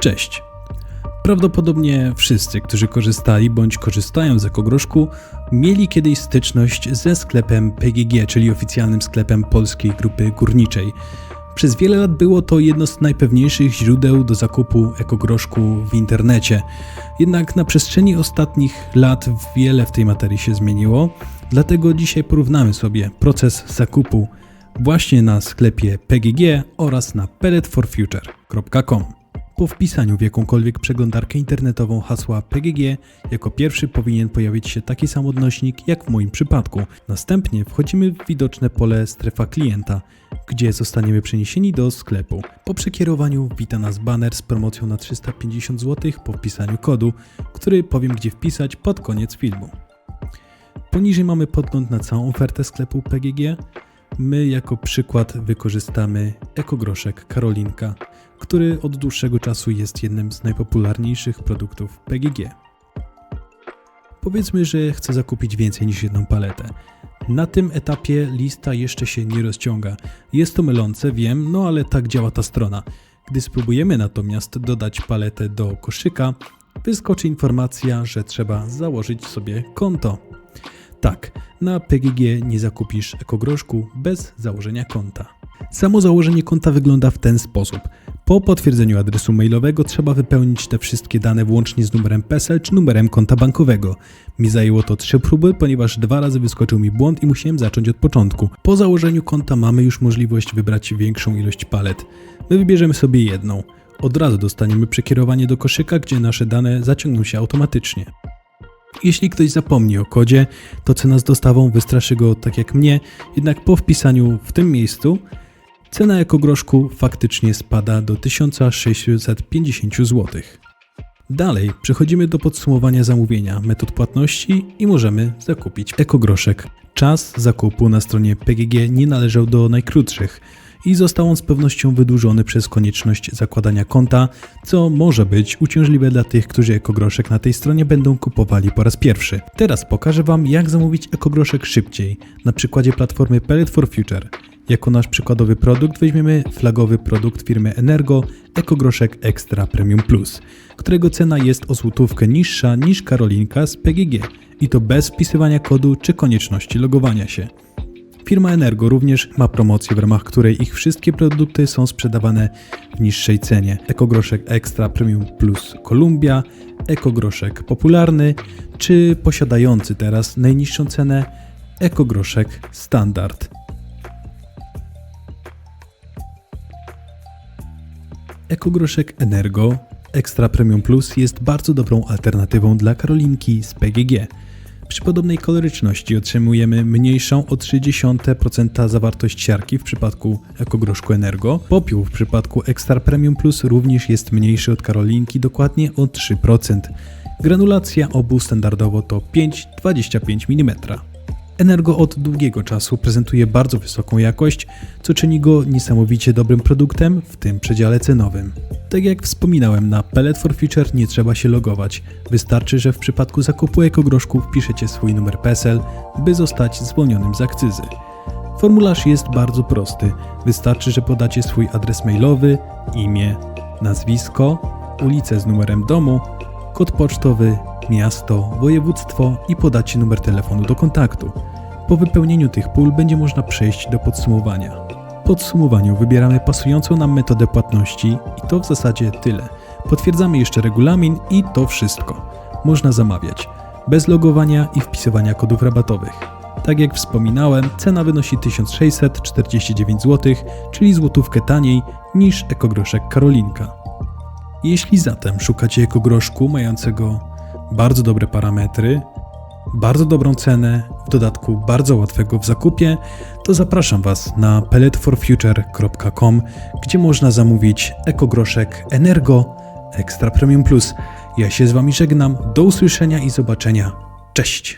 Cześć. Prawdopodobnie wszyscy, którzy korzystali bądź korzystają z ekogroszku, mieli kiedyś styczność ze sklepem PGG, czyli oficjalnym sklepem Polskiej Grupy Górniczej. Przez wiele lat było to jedno z najpewniejszych źródeł do zakupu ekogroszku w internecie. Jednak na przestrzeni ostatnich lat wiele w tej materii się zmieniło, dlatego dzisiaj porównamy sobie proces zakupu właśnie na sklepie PGG oraz na pelletforfuture.com. Po wpisaniu w jakąkolwiek przeglądarkę internetową hasła PGG, jako pierwszy powinien pojawić się taki sam odnośnik jak w moim przypadku. Następnie wchodzimy w widoczne pole strefa klienta, gdzie zostaniemy przeniesieni do sklepu. Po przekierowaniu wita nas banner z promocją na 350 zł po wpisaniu kodu, który powiem gdzie wpisać pod koniec filmu. Poniżej mamy podgląd na całą ofertę sklepu PGG. My jako przykład wykorzystamy ekogroszek Karolinka, który od dłuższego czasu jest jednym z najpopularniejszych produktów PGG. Powiedzmy, że chcę zakupić więcej niż jedną paletę. Na tym etapie lista jeszcze się nie rozciąga. Jest to mylące, wiem, no ale tak działa ta strona. Gdy spróbujemy natomiast dodać paletę do koszyka, wyskoczy informacja, że trzeba założyć sobie konto. Tak, na PGG nie zakupisz ekogroszku bez założenia konta. Samo założenie konta wygląda w ten sposób. Po potwierdzeniu adresu mailowego trzeba wypełnić te wszystkie dane włącznie z numerem PESEL czy numerem konta bankowego. Mi zajęło to trzy próby, ponieważ dwa razy wyskoczył mi błąd i musiałem zacząć od początku. Po założeniu konta mamy już możliwość wybrać większą ilość palet. My wybierzemy sobie jedną. Od razu dostaniemy przekierowanie do koszyka, gdzie nasze dane zaciągną się automatycznie. Jeśli ktoś zapomni o kodzie, to cena z dostawą wystraszy go tak jak mnie, jednak po wpisaniu w tym miejscu cena ekogroszku faktycznie spada do 1650 zł. Dalej przechodzimy do podsumowania zamówienia, metod płatności i możemy zakupić ekogroszek. Czas zakupu na stronie PGG nie należał do najkrótszych i został on z pewnością wydłużony przez konieczność zakładania konta, co może być uciążliwe dla tych, którzy ekogroszek na tej stronie będą kupowali po raz pierwszy. Teraz pokażę Wam, jak zamówić ekogroszek szybciej, na przykładzie platformy Pellet for Future. Jako nasz przykładowy produkt weźmiemy flagowy produkt firmy Energo Ekogroszek Extra Premium Plus, którego cena jest o złotówkę niższa niż Karolinka z PGG i to bez wpisywania kodu czy konieczności logowania się. Firma Energo również ma promocję, w ramach której ich wszystkie produkty są sprzedawane w niższej cenie. Ekogroszek Extra Premium Plus Columbia, ekogroszek popularny, czy posiadający teraz najniższą cenę ekogroszek Standard. Ekogroszek Energo Extra Premium Plus jest bardzo dobrą alternatywą dla Karolinki z PGG. Przy podobnej koloryczności otrzymujemy mniejszą o 0,3% zawartość siarki w przypadku ekogroszku Energo. Popiół w przypadku Extra Premium Plus również jest mniejszy od Karolinki, dokładnie o 3%. Granulacja obu standardowo to 5,25 mm. Energo od długiego czasu prezentuje bardzo wysoką jakość, co czyni go niesamowicie dobrym produktem w tym przedziale cenowym. Tak jak wspominałem, na Pellet for Future nie trzeba się logować. Wystarczy, że w przypadku zakupu ekogroszku wpiszecie swój numer PESEL, by zostać zwolnionym z akcyzy. Formularz jest bardzo prosty. Wystarczy, że podacie swój adres mailowy, imię, nazwisko, ulicę z numerem domu, kod pocztowy, miasto, województwo i podacie numer telefonu do kontaktu. Po wypełnieniu tych pól będzie można przejść do podsumowania. W podsumowaniu wybieramy pasującą nam metodę płatności i to w zasadzie tyle. Potwierdzamy jeszcze regulamin i to wszystko. Można zamawiać bez logowania i wpisywania kodów rabatowych. Tak jak wspominałem, cena wynosi 1649 zł, czyli złotówkę taniej niż ekogroszek Karolinka. Jeśli zatem szukacie ekogroszku mającego bardzo dobre parametry, bardzo dobrą cenę, w dodatku bardzo łatwego w zakupie, to zapraszam Was na pelletforfuture.com, gdzie można zamówić ekogroszek Energo Extra Premium Plus. Ja się z Wami żegnam, do usłyszenia i zobaczenia. Cześć!